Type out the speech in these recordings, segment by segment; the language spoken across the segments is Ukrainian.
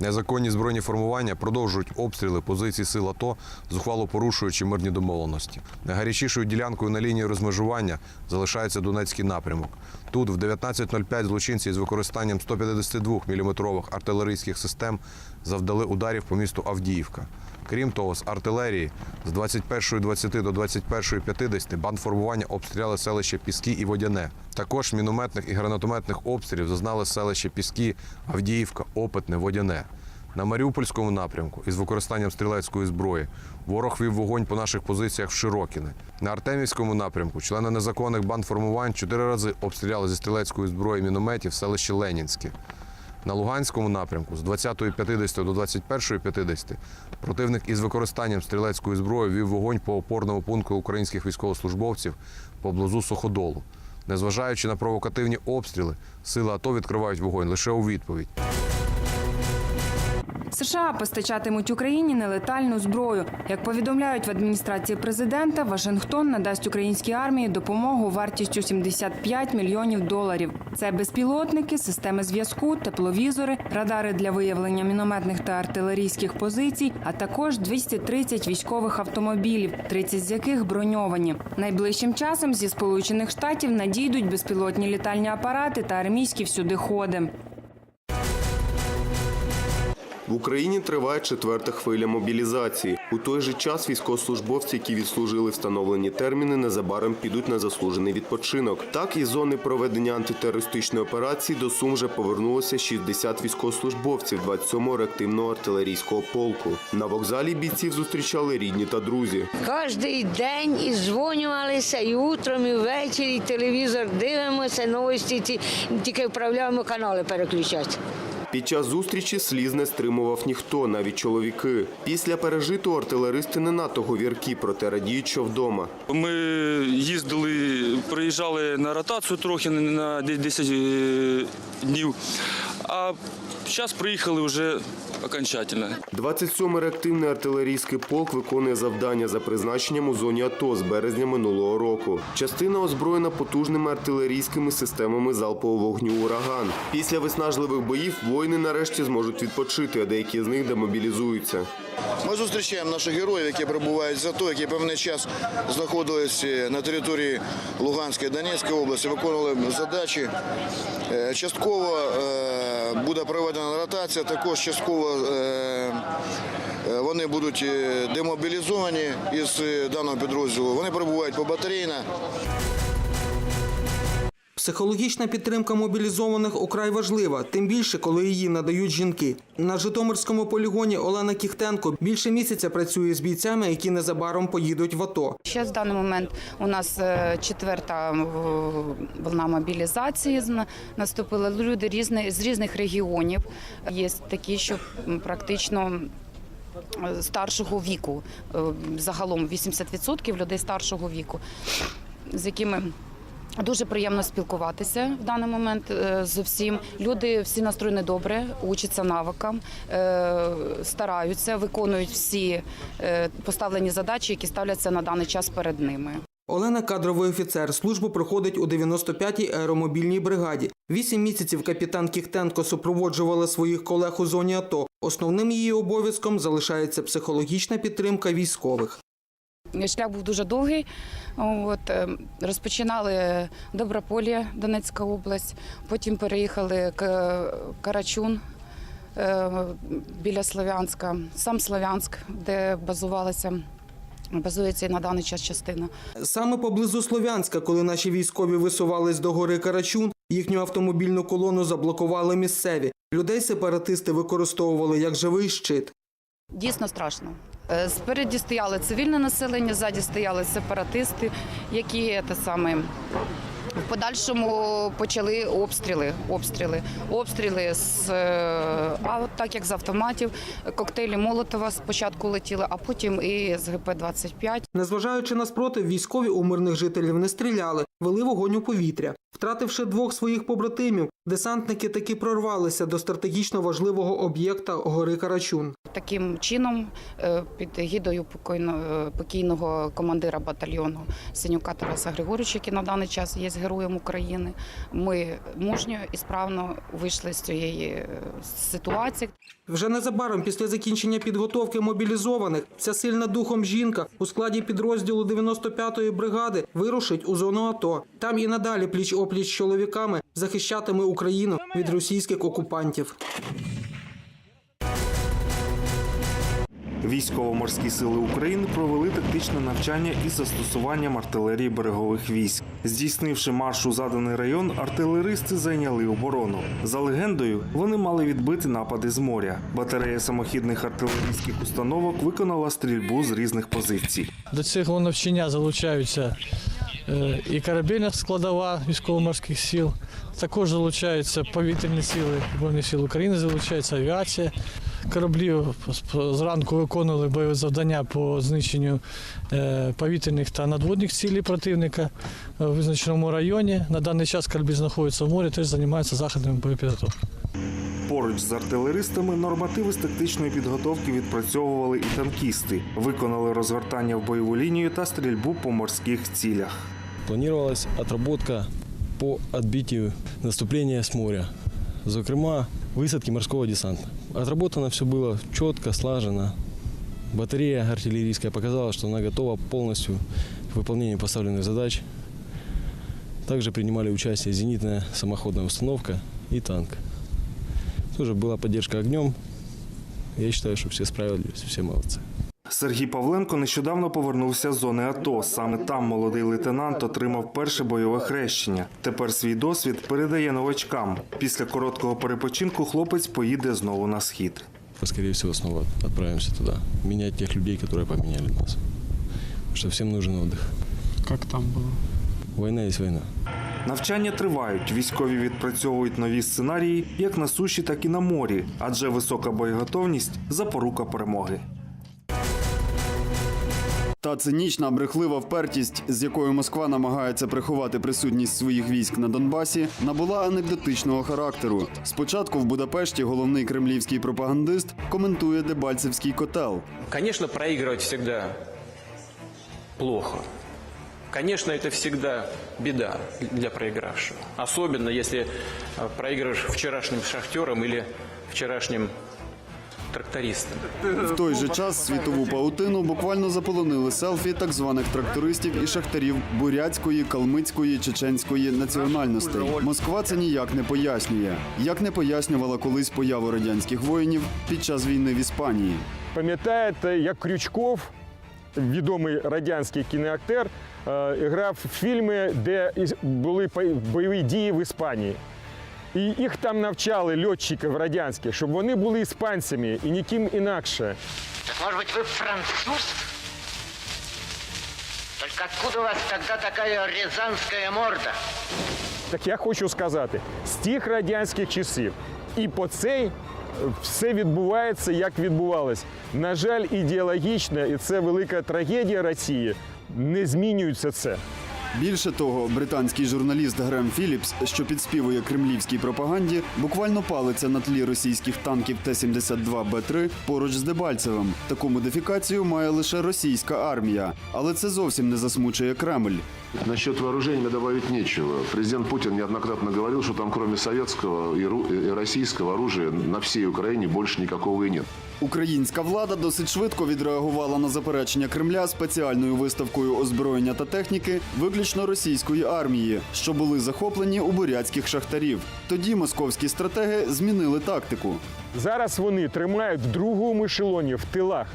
Незаконні збройні формування продовжують обстріли позицій сил АТО, зухвало порушуючи мирні домовленості. Найгарячішою ділянкою на лінії розмежування залишається Донецький напрямок. Тут в 19.05 злочинці з використанням 152 мм артилерійських систем завдали ударів по місту Авдіївка. Крім того, з артилерії з 21.20 до 21.50 бандформування обстріляли селище Піски і Водяне. Також мінометних і гранатометних обстрілів зазнали селище Піски, Авдіївка, Опитне, Водяне. На Маріупольському напрямку із використанням стрілецької зброї ворог вів вогонь по наших позиціях в Широкіне. На Артемівському напрямку члени незаконних бандформувань чотири рази обстріляли зі стрілецької зброї мінометів селище Ленінське. На Луганському напрямку з 20.50 до 21.50 противник із використанням стрілецької зброї вів вогонь по опорному пункту українських військовослужбовців поблизу Суходолу. Незважаючи на провокативні обстріли, сили АТО відкривають вогонь лише у відповідь. США постачатимуть Україні нелетальну зброю. Як повідомляють в адміністрації президента, Вашингтон надасть українській армії допомогу вартістю 75 мільйонів доларів. Це безпілотники, системи зв'язку, тепловізори, радари для виявлення мінометних та артилерійських позицій, а також 230 військових автомобілів, 30 з яких броньовані. Найближчим часом зі сполучених штатів надійдуть безпілотні літальні апарати та армійські всюдиходи. В Україні триває четверта хвиля мобілізації. У той же час військовослужбовці, які відслужили встановлені терміни, незабаром підуть на заслужений відпочинок. Так, із зони проведення антитерористичної операції до Сум вже повернулося 60 військовослужбовців 27-го реактивного артилерійського полку. На вокзалі бійців зустрічали рідні та друзі. Кожний день і дзвонювалися, і утром, і ввечері, і телевізор дивимося, новості тільки вправляємо канали переключати. Під час зустрічі сліз не стримував ніхто, навіть чоловіки. Після пережитого артилеристи не надто говіркі, проте радіють, що вдома. Ми їздили, приїжджали на ротацію трохи на 10 е, днів, а зараз приїхали вже окончательно. 27-й реактивний артилерійський полк виконує завдання за призначенням у зоні АТО з березня минулого року. Частина озброєна потужними артилерійськими системами залпового вогню «Ураган». Після виснажливих боїв воїни нарешті зможуть відпочити, а деякі з них демобілізуються. Ми зустрічаємо наших героїв, які перебувають за то, які певний час знаходились на території Луганської Донецької області, виконували задачі. Е, Частково е, буде проведена ротація, також частково е, вони будуть демобілізовані із даного підрозділу. Вони перебувають по батарейно. Психологічна підтримка мобілізованих украй важлива, тим більше, коли її надають жінки. На Житомирському полігоні Олена Кіхтенко більше місяця працює з бійцями, які незабаром поїдуть в АТО. Ще в даний момент у нас е, четверта е, волна мобілізації наступила. Люди різні, з різних регіонів. Є такі, що практично старшого віку. Е, Загалом 80% людей старшого віку, з якими Дуже приємно спілкуватися в даний момент е, з всім. Люди всі настроєні добре, учаться навикам, е, стараються, виконують всі е, поставлені задачі, які ставляться на даний час перед ними. Олена кадровий офіцер. Службу проходить у 95-й аеромобільній бригаді. Вісім місяців капітан Кіхтенко супроводжувала своїх колег у зоні АТО. Основним її обов'язком залишається психологічна підтримка військових. Шлях був дуже довгий. От, е, розпочинали Доброполі, Донецька область, потім переїхали К- Карачун е, біля Слов'янська, сам Слов'янськ, де базувалася. Базується і на даний час частина. Саме поблизу Слов'янська, коли наші військові висувались до гори Карачун, їхню автомобільну колону заблокували місцеві. Людей сепаратисти використовували як живий щит. Дійсно страшно. Е, Спереді стояли цивільне населення, ззаді стояли сепаратисти, які те саме. В подальшому почали обстріли, обстріли, обстріли з е, а так як з автоматів, коктейлі Молотова спочатку летіли, а потім і з ГП-25. Незважаючи на спротив, військові у мирних жителів не стріляли, вели вогонь у повітря. Втративши двох своїх побратимів, десантники таки прорвалися до стратегічно важливого об'єкта гори Карачун. Таким чином, е, під гідою е, покійного командира батальйону Синюка Тараса Григоровича, який на даний час є героєм, України. Ми мужньо і справно вийшли з цієї е, ситуації. Вже незабаром після закінчення підготовки мобілізованих ця сильна духом жінка у складі підрозділу 95-ї бригади вирушить у зону АТО. Там і надалі пліч опліч чоловіками захищатиме Україну від російських окупантів. Військово-морські сили України провели тактичне навчання із застосуванням артилерії берегових військ. Здійснивши марш у заданий район, артилеристи зайняли оборону. За легендою, вони мали відбити напади з моря. Батарея самохідних артилерійських установок виконала стрільбу з різних позицій. До цього навчання залучаються і корабельна складова військово-морських сил, також залучаються повітряні сили Збройних сил України, залучається авіація. Кораблі зранку виконували бойові завдання по знищенню е, повітряних та надводних цілей противника в визначеному районі. На даний час кораблі знаходяться в морі, теж займаються заходами боєпідготовки. Поруч з артилеристами нормативи з тактичної підготовки відпрацьовували і танкісти. Виконали розгортання в бойову лінію та стрільбу по морських цілях. Планировалась отработка по отбитию наступления с моря, зокрема высадки морского десанта. Отработано все было четко, слаженно. Батарея артиллерийская показала, что она готова полностью к выполнению поставленных задач. Также принимали участие зенитная самоходная установка и танк. Тоже была поддержка огнем. Я считаю, что все справились, все молодцы. Сергій Павленко нещодавно повернувся з зони АТО. Саме там молодий лейтенант отримав перше бойове хрещення. Тепер свій досвід передає новачкам. Після короткого перепочинку хлопець поїде знову на схід. Скорее всего, снова отправимся туда. Менять тех людей, которые поменяли нас. Что всем нужен отдых. Як там було? Война есть война. Навчання тривають. Військові відпрацьовують нові сценарії як на суші, так і на морі, адже висока боєготовність запорука перемоги. Та цинічна брехлива впертість, з якою Москва намагається приховати присутність своїх військ на Донбасі, набула анекдотичного характеру. Спочатку в Будапешті головний кремлівський пропагандист коментує Дебальцевський котел. Конечно, проигрывать всегда плохо. Конечно, это всегда беда для проигравшего. Особенно, если э, проигрываешь вчерашним шахтером или вчерашним трактористом. В той же час світову паутину буквально заполонили селфі так званих трактористів і шахтарів бурятської, калмицької, чеченської національностей. Москва це ніяк не пояснює, як не пояснювала колись появу радянських воїнів під час війни в Іспанії. Пам'ятаєте, як Крючков, відомий радянський кіноактер, е, грав в фільми, де із- були бойові дії в Іспанії. І їх там навчали льотчиків радянських, щоб вони були іспанцями і ніким інакше. Так может быть вы француз? Только откуда у вас тогда такая рязанская морда? Так я хочу сказати, з тих радянських часів і по цей все відбувається, як відбувалось. На жаль, ідеологічно, і це велика трагедія Росії. Не змінюється це. Більше того, британський журналіст Грем Філіпс, що підспівує кремлівській пропаганді, буквально палиться на тлі російських танків Т-72Б3 поруч з Дебальцевим. Таку модифікацію має лише російська армія, але це зовсім не засмучує Кремль. Насчет вооружений мне добавить нечего. Президент Путин неоднократно говорил, что там кроме советского и российского оружия на всей Украине больше никакого и нет. Українська влада досить швидко відреагувала на заперечення Кремля спеціальною виставкою озброєння та техніки виключно російської армії, що були захоплені у бурятських шахтарів. Тоді московські стратеги змінили тактику. Зараз вони тримають в другому ешелоні в тилах.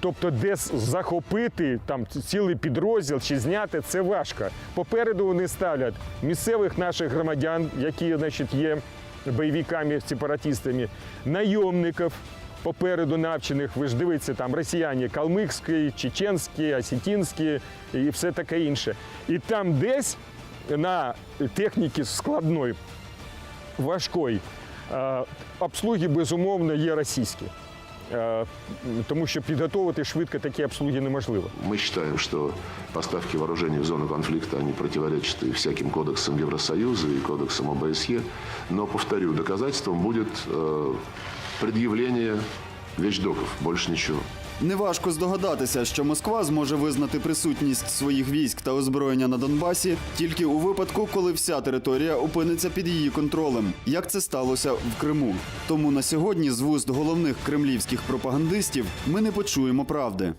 Тобто, десь захопити там цілий підрозділ чи зняти це важко. Попереду вони ставлять місцевих наших громадян, які значить, є бойовиками, сепаратистами, найомників попереду навчених. Ви ж дивіться, там росіяни калмицькі, чеченські, осетінські і все таке інше. І там десь на техніці складної важкої. Е, Обслуги, безумовно, є російські. Е, Тому що підготовити швидко такі обслуги неможливо. Мы считаем, что поставки вооружений в зону конфликта, они противоречат и всяким кодексам Евросоюза, и кодексам ОБСЕ. Но, повторю, доказательством будет э, вічдоків, більше нічого. Неважко здогадатися, що Москва зможе визнати присутність своїх військ та озброєння на Донбасі тільки у випадку, коли вся територія опиниться під її контролем, як це сталося в Криму. Тому на сьогодні з вуст головних кремлівських пропагандистів ми не почуємо правди.